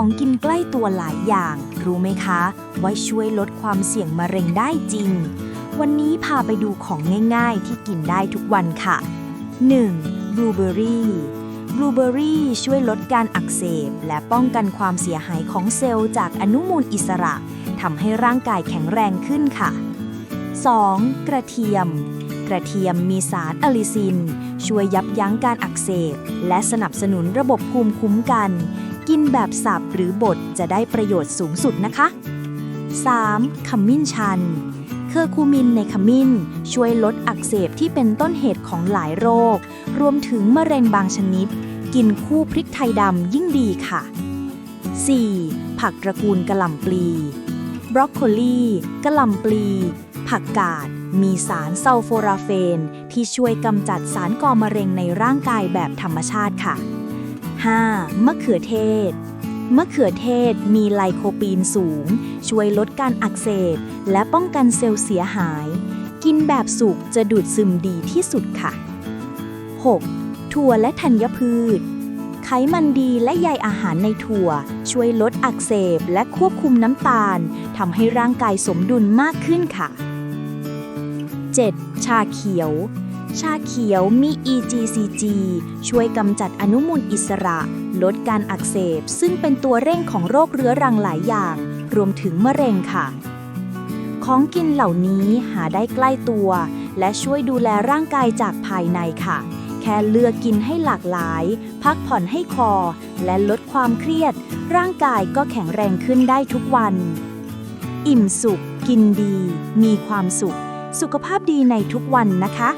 ของกินใกล้ตัวหลายอย่าง รู้ไหมคะ ว่าช่วยลดความเสี่ยงมะเร็งได้จริง วันนี้พาไปดูของง่ายๆ ที่กินได้ทุกวันค่ะ 1. บลูเบอรี่บลูเบอรี่ช่วยลดการอักเสบ และป้องกันความเสียหายของเซลล์จากอนุมูลอิสระทำให้ร่างกายแข็งแรงขึ้นค่ะ 2. กระเทียม กระเทียมมีสารอะลิซิน ช่วยยับยั้งการอักเสบ และสนับสนุนระบบภูมิคุ้มกัน กินแบบสับหรือบดจะได้ประโยชน์สูงสุดนะคะ 3. ขมิ้นชัน เคอร์คูมินในขมิ้น ช่วยลดอักเสบที่เป็นต้นเหตุของหลายโรค รวมถึงมะเร็งบางชนิด กินคู่พริกไทยดำยิ่งดีค่ะ 4. ผักตระกูลกะหล่ำปลี บรอกโคลีกะหล่ำปลี ผักกาด มีสารซัลโฟราเฟน ที่ช่วยกำจัดสารก่อมะเร็งในร่างกายแบบธรรมชาติค่ะ 5. มะเขือเทศ มะเขือเทศมีไลโคปีนสูง ช่วยลดการอักเสบ และป้องกันเซลล์เสียหาย กินแบบสุกจะดูดซึมดีที่สุดค่ะ 6. ถั่วและธัญพืช ไขมันดีและใยอาหารในถั่ว ช่วยลดอักเสบและควบคุมน้ำตาลทำให้ร่างกายสมดุลมากขึ้นค่ะ 7. ชาเขียว ชาเขียวมี EGCG ช่วยกำจัดอนุมูลอิสระ ลดการอักเสบ ซึ่งเป็นตัวเร่งของโรคเรื้อรังหลายอย่าง รวมถึงมะเร็งค่ะ ของกินเหล่านี้หาได้ใกล้ตัว และช่วยดูแลร่างกายจากภายในค่ะ แค่เลือกกินให้หลากหลาย พักผ่อนให้คอและลดความเครียด ร่างกายก็แข็งแรงขึ้นได้ทุกวัน อิ่มสุข กินดี มีความสุข สุขภาพดีในทุกวันนะคะ